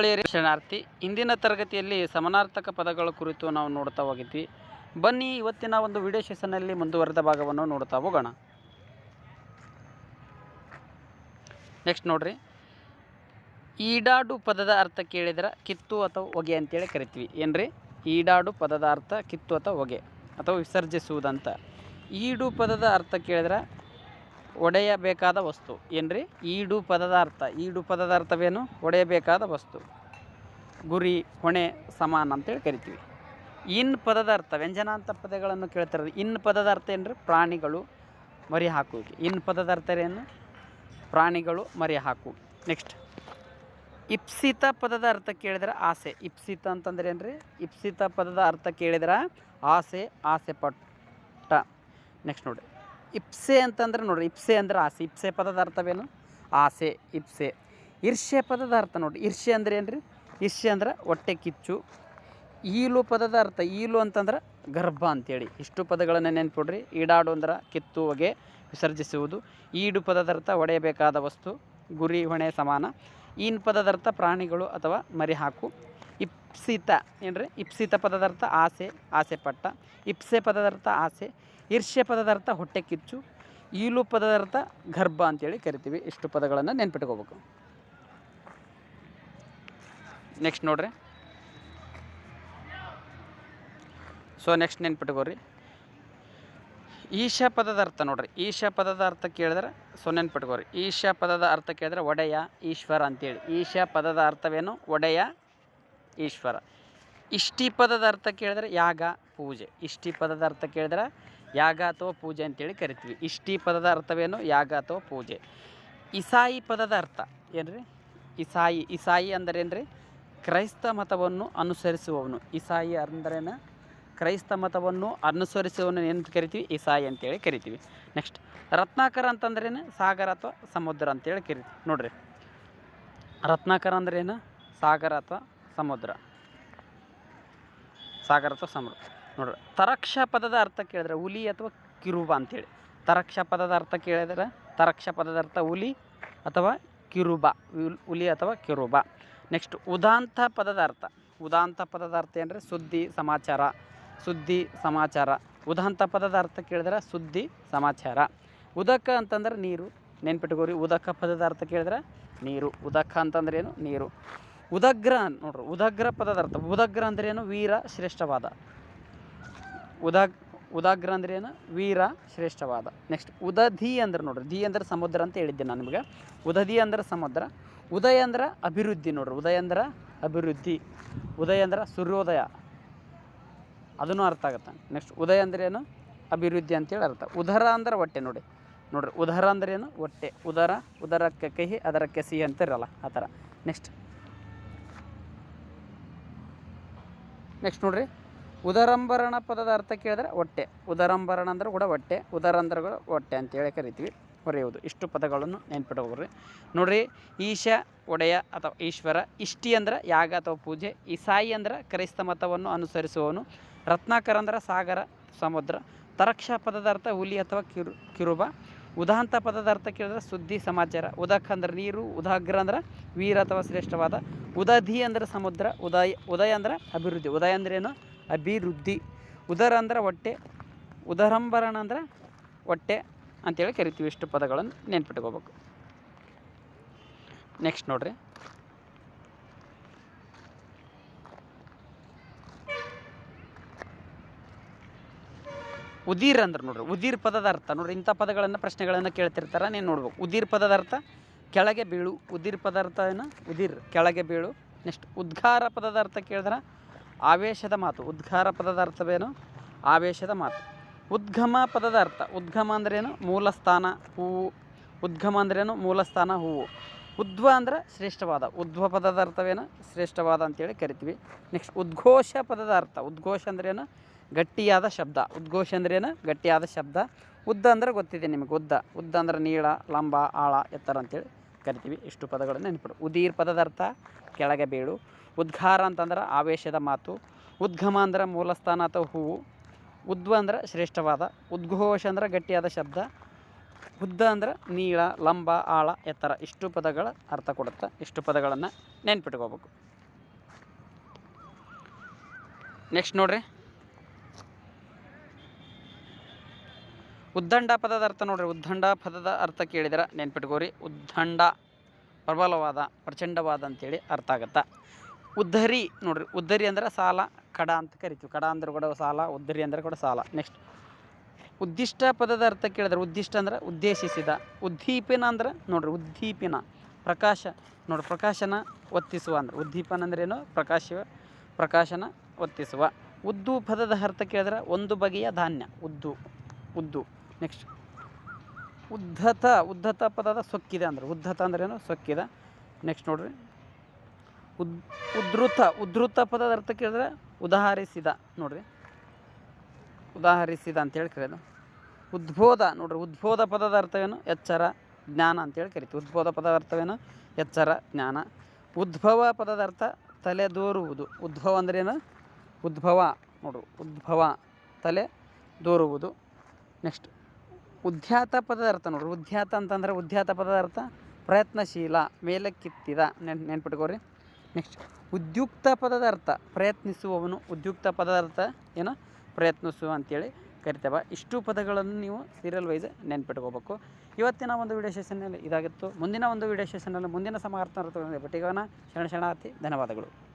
ಶರಣಾರ್ಥಿ, ಇಂದಿನ ತರಗತಿಯಲ್ಲಿ ಸಮಾನಾರ್ಥಕ ಪದಗಳ ಕುರಿತು ನಾವು ನೋಡ್ತಾ ಹೋಗಿದ್ವಿ. ಬನ್ನಿ, ಇವತ್ತಿನ ಒಂದು ವಿಡಿಯೋ ಸೆಷನ್ನಲ್ಲಿ ಮುಂದುವರೆದ ಭಾಗವನ್ನು ನೋಡ್ತಾ ಹೋಗೋಣ. ನೆಕ್ಸ್ಟ್ ನೋಡ್ರಿ. ಈಡಾಡು ಪದದ ಅರ್ಥ ಕೇಳಿದ್ರೆ ಕಿತ್ತು ಅಥವಾ ಹೊಗೆ ಅಂತೇಳಿ ಕರಿತೀವಿ. ಏನ್ರಿ? ಈಡಾಡು ಪದದ ಅರ್ಥ ಕಿತ್ತು ಅಥವಾ ಹೊಗೆ ಅಥವಾ ವಿಸರ್ಜಿಸುವುದಂತ. ಈಡು ಪದದ ಅರ್ಥ ಕೇಳಿದ್ರೆ ಒಡೆಯಬೇಕಾದ ವಸ್ತು. ಏನ್ರಿ? ಈಡು ಪದದ ಅರ್ಥ ಈಡು ಪದದ ಅರ್ಥವೇನು ಒಡೆಯಬೇಕಾದ ವಸ್ತು. ಗುರಿ, ಹೊಣೆ, ಸಮಾನ ಅಂತೇಳಿ ಕರಿತೀವಿ. ಇನ್ ಪದದ ಅರ್ಥ ವ್ಯಂಜನಾಂತ ಪದಗಳನ್ನು ಕೇಳ್ತಾರೆ ಇನ್ ಪದದ ಅರ್ಥ ಏನ್ರಿ? ಪ್ರಾಣಿಗಳು ಮರಿ ಹಾಕುವಿಕೆ. ಇನ್ ಪದದ ಅರ್ಥ ಏನು? ಪ್ರಾಣಿಗಳು ಮರಿ ಹಾಕು ನೆಕ್ಸ್ಟ್ ಇಪ್ಸಿತ ಪದದ ಅರ್ಥ ಕೇಳಿದ್ರೆ ಆಸೆ. ಇಪ್ಸಿತ ಅಂತಂದ್ರೆ ಏನ್ರಿ? ಇಪ್ಸಿತ ಪದದ ಅರ್ಥ ಕೇಳಿದ್ರೆ ಆಸೆ ಆಸೆ ಪಟ್ಟ ನೆಕ್ಸ್ಟ್ ನೋಡಿರಿ ಇಪ್ಸೆ ಅಂತಂದ್ರೆ ನೋಡ್ರಿ, ಇಪ್ಸೆ ಅಂದ್ರೆ ಆಸೆ. ಇಪ್ಸೆ ಪದದ ಅರ್ಥವೇನು? ಆಸೆ, ಇಪ್ಸೆ. ಇರ್ಷೆ ಪದದ ಅರ್ಥ ನೋಡ್ರಿ. ಇರ್ಷೆ ಅಂದ್ರೆ ರೀ ಇರ್ಷೆ ಅಂದ್ರೆ ಹೊಟ್ಟೆ ಕಿಚ್ಚು. ಈಲು ಪದದ ಅರ್ಥ, ಈಲು ಅಂತಂದ್ರೆ ಗರ್ಭ ಅಂತೇಳಿ. ಇಷ್ಟು ಪದಗಳನ್ನು ನೆನ್ಪಿಡ್ರಿ. ಈಡಾಡು ಅಂದ್ರೆ ಕಿತ್ತು, ಹೊಗೆ, ವಿಸರ್ಜಿಸುವುದು. ಈಡು ಪದದ ಅರ್ಥ ಒಡೆಯಬೇಕಾದ ವಸ್ತು, ಗುರಿ, ಹೊಣೆ, ಸಮಾನ. ಈನ್ ಪದದ ಅರ್ಥ ಪ್ರಾಣಿಗಳು ಅಥವಾ ಮರಿ ಹಾಕು ಇಪ್ಸಿತ, ಏನ್ರಿ? ಇಪ್ಸಿತ ಪದದ ಅರ್ಥ ಆಸೆ ಆಸೆ ಪಟ್ಟ ಇಪ್ಸೆ ಪದದ ಅರ್ಥ ಆಸೆ. ಈರ್ಷ್ಯ ಪದದ ಅರ್ಥ ಹೊಟ್ಟೆ ಕಿಚ್ಚು, ಈಲು ಪದದ ಅರ್ಥ ಗರ್ಭ ಅಂತೇಳಿ ಕರಿತೀವಿ. ಇಷ್ಟು ಪದಗಳನ್ನು ನೆನ್ಪಿಟ್ಕೋಬೇಕು. ನೆಕ್ಸ್ಟ್ ನೋಡ್ರಿ. ಸೊ ನೆಕ್ಸ್ಟ್ ನೆನ್ಪಿಟ್ಕೋರಿ. ಈಶಾ ಪದದ ಅರ್ಥ ನೋಡ್ರಿ. ಈಶಾ ಪದದ ಅರ್ಥ ಕೇಳಿದ್ರೆ ಸೊ ನೆನ್ಪಿಟ್ಕೋರಿ. ಈಶಾ ಪದದ ಅರ್ಥ ಕೇಳಿದ್ರೆ ಒಡೆಯ, ಈಶ್ವರ ಅಂತೇಳಿ. ಈಶ ಪದದ ಅರ್ಥವೇನು? ಒಡೆಯ, ಈಶ್ವರ. ಇಷ್ಟಿ ಪದದ ಅರ್ಥ ಕೇಳಿದ್ರೆ ಯಾಗ ಪೂಜೆ. ಇಷ್ಟಿ ಪದದ ಅರ್ಥ ಕೇಳಿದ್ರೆ ಯಾಗ ಅಥವಾ ಪೂಜೆ ಅಂತೇಳಿ ಕರಿತೀವಿ. ಇಷ್ಟಿ ಪದದ ಅರ್ಥವೇನು? ಯಾಗ ಅಥವಾ ಪೂಜೆ. ಇಸಾಯಿ ಪದದ ಅರ್ಥ ಏನ್ರಿ? ಇಸಾಯಿ ಇಸಾಯಿ ಅಂದರೆ ಏನ್ರಿ ಕ್ರೈಸ್ತ ಮತವನ್ನು ಅನುಸರಿಸುವವನು. ಇಸಾಯಿ ಅಂದ್ರೇನು? ಕ್ರೈಸ್ತ ಮತವನ್ನು ಅನುಸರಿಸುವವನು ಏನು ಕರಿತೀವಿ? ಇಸಾಯಿ ಅಂತೇಳಿ ಕರಿತೀವಿ. ನೆಕ್ಸ್ಟ್ ರತ್ನಾಕರ ಅಂತಂದ್ರೇನು? ಸಾಗರ ಅಥವಾ ಸಮುದ್ರ ಅಂತೇಳಿ ಕರಿತೀವಿ. ನೋಡ್ರಿ. ರತ್ನಾಕರ ಅಂದ್ರೇನು? ಸಾಗರ ಅಥವಾ ಸಮುದ್ರ. ಸಾಗರ ಅಥವಾ ಸಮುದ್ರ. ನೋಡ್ರಿ ತರಕ್ಷ ಪದದ ಅರ್ಥ ಕೇಳಿದ್ರೆ ಹುಲಿ ಅಥವಾ ಕಿರುಬ ಅಂತೇಳಿ ತರಕ್ಷ ಪದದ ಅರ್ಥ ಕೇಳಿದ್ರೆ ತರಕ್ಷ ಪದದ ಅರ್ಥ ಹುಲಿ ಅಥವಾ ಕಿರುಬ, ಹುಲ್- ಅಥವಾ ಕಿರುಬ. ನೆಕ್ಸ್ಟ್ ಉದಾಂತ ಪದದ ಅರ್ಥ. ಉದಾಂತ ಪದದ ಅರ್ಥ ಏನಂದರೆ ಸುದ್ದಿ, ಸಮಾಚಾರ. ಸುದ್ದಿ, ಸಮಾಚಾರ. ಉದಾಂತ ಪದದ ಅರ್ಥ ಕೇಳಿದ್ರೆ ಸುದ್ದಿ, ಸಮಾಚಾರ. ಉದಕ ಅಂತಂದ್ರೆ ನೀರು. ನೆನ್ಪಿಟ್ಕೋರಿ, ಉದಕ ಪದದ ಅರ್ಥ ಕೇಳಿದ್ರೆ ನೀರು. ಉದಕ ಅಂತಂದ್ರೆ ಏನು? ನೀರು. ಉದಗ್ರ, ನೋಡ್ರಿ, ಉದಗ್ರ ಪದದ ಅರ್ಥ. ಉದಗ್ರ ಅಂದ್ರೆ ಏನು? ವೀರ, ಶ್ರೇಷ್ಠವಾದ. ಉದಗ್, ಉದಾಗ್ರ ಅಂದ್ರೆ ಏನು? ವೀರ ಶ್ರೇಷ್ಠವಾದ. ನೆಕ್ಸ್ಟ್ ಉದಧಿ ಅಂದ್ರೆ ನೋಡ್ರಿ. ಧಿ ಅಂದ್ರೆ ಸಮುದ್ರ ಅಂತ ಹೇಳಿದ್ದೆ ನಾನು ನಿಮಗೆ. ಉದಧಿ ಅಂದ್ರೆ ಸಮುದ್ರ. ಉದಯ ಅಂದ್ರೆ ಅಭಿವೃದ್ಧಿ ನೋಡ್ರಿ. ಉದಯ ಅಂದ್ರೆ ಅಭಿವೃದ್ಧಿ. ಉದಯ ಅಂದ್ರೆ ಸೂರ್ಯೋದಯ. ಅದನ್ನು ಅರ್ಥ ಆಗುತ್ತೆ. ನೆಕ್ಸ್ಟ್ ಉದಯ ಅಂದ್ರೆ ಏನು? ಅಭಿವೃದ್ಧಿ ಅಂತೇಳಿ ಅರ್ಥ. ಉದರ ಅಂದ್ರೆ ಹೊಟ್ಟೆ ನೋಡಿ. ನೋಡ್ರಿ, ಉದರ ಅಂದ್ರೆ ಏನು? ಹೊಟ್ಟೆ. ಉದರ, ಉದರಕ್ಕೆ ಕಹಿ, ಅದರಕ್ಕೆ ಸಿಹಿ ಅಂತಿರಲ್ಲ ಆ ಥರ. ನೆಕ್ಸ್ಟ್ ನೆಕ್ಸ್ಟ್ ನೋಡ್ರಿ. ಉದರಂಬರಣ ಪದದ ಅರ್ಥ ಕೇಳಿದ್ರೆ ಹೊಟ್ಟೆ. ಉದರಂಬರಣ ಅಂದ್ರೆ ಕೂಡ ಹೊಟ್ಟೆ ಉದರ ಅಂದ್ರೆ ಅಂತ ಹೇಳಿ ಅಂತೇಳಿ ಕರಿತೀವಿ. ಬರೆಯುವುದು ಇಷ್ಟು ಪದಗಳನ್ನು ನೆನ್ಪಿಟ್ಕೊಬ್ರಿ ನೋಡ್ರಿ, ಈಶ, ಒಡೆಯ ಅಥವಾ ಈಶ್ವರ, ಇಷ್ಟಿ ಅಂದ್ರೆ ಯಾಗ ಅಥವಾ ಪೂಜೆ, ಇಸಾಯಿ ಅಂದ್ರೆ ಕ್ರೈಸ್ತ ಮತವನ್ನು ಅನುಸರಿಸುವವನು, ರತ್ನಾಕರ ಅಂದ್ರೆ ಸಾಗರ, ಸಮುದ್ರ, ತರಕ್ಷ ಪದದ ಅರ್ಥ ಹುಲಿ ಅಥವಾ ಕಿರು, ಕಿರುಬ, ಉದಾಂತ ಪದದ ಅರ್ಥ ಕೇಳಿದ್ರೆ ಸುದ್ದಿ, ಸಮಾಚಾರ. ಉದಕ್ ಅಂದ್ರೆ ನೀರು, ಉದಾಗ್ರ ಅಂದ್ರೆ ವೀರ ಅಥವಾ ಶ್ರೇಷ್ಠವಾದ, ಉದಧಿ ಅಂದ್ರೆ ಸಮುದ್ರ, ಉದಯ ಉದಯ ಅಂದ್ರೆ ಅಭಿವೃದ್ಧಿ. ಉದಯ ಅಂದ್ರೆ ಏನು? ಅಭಿವೃದ್ಧಿ. ಉದರ ಅಂದ್ರೆ ಹೊಟ್ಟೆ, ಉದರಂಬರಣ ಅಂದ್ರೆ ಹೊಟ್ಟೆ ಅಂತೇಳಿ ಕರಿತೀವಿ ಇಷ್ಟು ಪದಗಳನ್ನು ನೆನ್ಪಿಟ್ಕೋಬೇಕು. ನೆಕ್ಸ್ಟ್ ನೋಡ್ರಿ. ಉದೀರ್ ಅಂದ್ರೆ ನೋಡ್ರಿ, ಉದೀರ್ ಪದದ ಅರ್ಥ. ನೋಡ್ರಿ, ಇಂಥ ಪದಗಳನ್ನು, ಪ್ರಶ್ನೆಗಳನ್ನು ಕೇಳ್ತಿರ್ತಾರೆ, ನೀನು ನೋಡ್ಬೇಕು. ಉದೀರ್ ಪದದ ಅರ್ಥ, ಕೆಳಗೆ ಬೀಳು. ಉದೀರ್ ಪದಾರ್ಥ ಏನು? ಉದೀರ್, ಕೆಳಗೆ ಬೀಳು. ನೆಕ್ಸ್ಟ್ ಉದ್ಗಾರ ಪದದ ಅರ್ಥ ಕೇಳಿದ್ರೆ? ಆವೇಶದ ಮಾತು, ಉದ್ಗಾರ ಪದದ ಅರ್ಥವೇನು? ಆವೇಶದ ಮಾತು. ಉದ್ಗಮ ಪದದ ಅರ್ಥ. ಉದ್ಗಮ ಅಂದ್ರೇನು? ಮೂಲಸ್ಥಾನ, ಹೂವು. ಉದ್ಗಮ ಅಂದ್ರೇನು? ಮೂಲಸ್ಥಾನ, ಹೂವು. ಉದ್ವ ಅಂದ್ರೆ ಶ್ರೇಷ್ಠವಾದ. ಉದ್ವ ಪದದ ಅರ್ಥವೇನು? ಶ್ರೇಷ್ಠವಾದ ಅಂತೇಳಿ ಕರಿತೀವಿ. ನೆಕ್ಸ್ಟ್ ಉದ್ಘೋಷ ಪದದ ಅರ್ಥ. ಉದ್ಘೋಷ ಅಂದ್ರೇನು? ಗಟ್ಟಿಯಾದ ಶಬ್ದ. ಉದ್ಘೋಷ ಅಂದ್ರೇನು? ಗಟ್ಟಿಯಾದ ಶಬ್ದ. ಉದ್ದ ಅಂದ್ರೆ ಗೊತ್ತಿದೆ ನಿಮಗೆ, ಉದ್ದ. ಉದ್ದ ಅಂದ್ರೆ ನೀಳ, ಲಂಬ, ಆಳ, ಎತ್ತರ ಅಂತೇಳಿ ಕರಿತೀವಿ. ಇಷ್ಟು ಪದಗಳನ್ನು ನೆನಪಿಡು. ಉದೀರ್ ಪದದ ಅರ್ಥ ಕೆಳಗೆ ಬೀಳು. ಉದ್ಘಾರ ಅಂತಂದ್ರೆ ಆವೇಶದ ಮಾತು. ಉದ್ಗಮ ಅಂದರೆ ಮೂಲಸ್ಥಾನ ಅಥವಾ ಹೂವು. ಉದ್ವ ಅಂದರೆ ಶ್ರೇಷ್ಠವಾದ. ಉದ್ಘೋಷ ಅಂದ್ರೆ ಗಟ್ಟಿಯಾದ ಶಬ್ದ. ಉದ್ದ ಅಂದ್ರೆ ನೀಳ, ಲಂಬ, ಆಳ, ಎತ್ತರ. ಇಷ್ಟು ಪದಗಳ ಅರ್ಥ ಕೊಡುತ್ತೆ. ಇಷ್ಟು ಪದಗಳನ್ನು ನೆನ್ಪಿಟ್ಕೋಬೇಕು. ನೆಕ್ಸ್ಟ್ ನೋಡ್ರಿ. ಉದ್ದಂಡ ಪದದ ಅರ್ಥ ನೋಡ್ರಿ ಉದ್ದಂಡ ಪದದ ಅರ್ಥ ಕೇಳಿದ್ರೆ, ನೆನ್ಪಿಟ್ಕೋರಿ. ಉದ್ದಂಡ ಪ್ರಬಲವಾದ, ಪ್ರಚಂಡವಾದ ಅಂತೇಳಿ ಅರ್ಥ ಆಗತ್ತೆ. ಉದ್ಧರಿ ನೋಡ್ರಿ ಉದ್ದರಿ ಅಂದ್ರೆ ಸಾಲ, ಕಡ ಅಂತ ಕರಿತೀವಿ. ಕಡ ಅಂದ್ರೆ ಕೂಡ ಸಾಲ ಉದ್ದರಿ ಅಂದ್ರೆ ಕೂಡ ಸಾಲ. ನೆಕ್ಸ್ಟ್ ಉದ್ದಿಷ್ಟ ಪದದ ಅರ್ಥ ಕೇಳಿದ್ರೆ, ಉದ್ದಿಷ್ಟ ಅಂದ್ರೆ ಉದ್ದೇಶಿಸಿದ, ಉದ್ದೀಪನ ಅಂದ್ರೆ ನೋಡ್ರಿ, ಉದ್ದೀಪನ, ಪ್ರಕಾಶ. ನೋಡ್ರಿ, ಪ್ರಕಾಶನ ಒತ್ತಿಸುವ ಅಂದ್ರೆ, ಉದ್ದೀಪನ ಅಂದ್ರೇನು ಪ್ರಕಾಶ ಪ್ರಕಾಶನ ಒತ್ತಿಸುವ. ಉದ್ದು ಪದದ ಅರ್ಥ ಕೇಳಿದ್ರೆ ಒಂದು ಬಗೆಯ ಧಾನ್ಯ, ಉದ್ದು ಉದ್ದು. ನೆಕ್ಸ್ಟ್. ಉದ್ಧತ ಉದ್ಧತ ಪದದ ಸೊಕ್ಕಿದೆ ಅಂದ್ರೆ, ಉದ್ಧತ ಅಂದ್ರೇನು ಸೊಕ್ಕಿದೆ. ನೆಕ್ಸ್ಟ್ ನೋಡ್ರಿ. ಉದ್ ಉದ್ರುತ ಉದ್ರುತ ಪದದ ಅರ್ಥ ಕೇಳಿದ್ರೆ ಉದಾಹರಿಸಿದ ನೋಡ್ರಿ. ಉದಾಹರಿಸಿದ ಅಂತೇಳಿ ಕರೆಯೋದು ಉದ್ಬೋಧ ನೋಡ್ರಿ, ಉದ್ಬೋಧ ಪದದ ಅರ್ಥವೇನು? ಎಚ್ಚರ, ಜ್ಞಾನ ಅಂತೇಳಿ ಕರಿತೀವಿ. ಉದ್ಬೋಧ ಪದದ ಅರ್ಥವೇನು? ಎಚ್ಚರ, ಜ್ಞಾನ. ಉದ್ಭವ ಪದದ ಅರ್ಥ ತಲೆ ದೋರುವುದು ಉದ್ಭವ ಅಂದ್ರೇನು ಉದ್ಭವ ನೋಡು ಉದ್ಭವ ತಲೆ ದೋರುವುದು ನೆಕ್ಸ್ಟ್. ಉದ್ಯಾತ ಪದದ ಅರ್ಥ ನೋಡ್ರಿ. ಉದ್ಯಾತ ಅಂತಂದ್ರೆ ಉದ್ಯಾತ ಪದದ ಅರ್ಥ ಪ್ರಯತ್ನಶೀಲ, ಮೇಲಕ್ಕಿತ್ತಿದ ನೆನ್ ನೆನ್ಪಿಟ್ಕೋರಿ ನೆಕ್ಸ್ಟ್ ಉದ್ಯುಕ್ತ ಪದದ ಅರ್ಥ ಪ್ರಯತ್ನಿಸುವವನು ಉದ್ಯುಕ್ತ ಪದದ ಅರ್ಥ ಏನು? ಪ್ರಯತ್ನಿಸುವ ಅಂತೇಳಿ ಕರಿತೇವೆ. ಇಷ್ಟು ಪದಗಳನ್ನು ನೀವು ಸೀರಿಯಲ್ ವೈಸ್ ನೆನ್ಪಿಟ್ಕೋಬೇಕು. ಇವತ್ತಿನ ಒಂದು ವಿಡಿಯೋ ಸೆಷನ್ನಲ್ಲಿ ಇದಾಗಿತ್ತು. ಮುಂದಿನ ಒಂದು ವಿಡಿಯೋ ಸೆಷನ್ನಲ್ಲಿ ಮುಂದಿನ ಸಮಾರ್ಥ ಬಟ್ಟಿಗೋಣ ಶರಣ, ಶರಣಾರ್ಥಿ ಧನ್ಯವಾದಗಳು.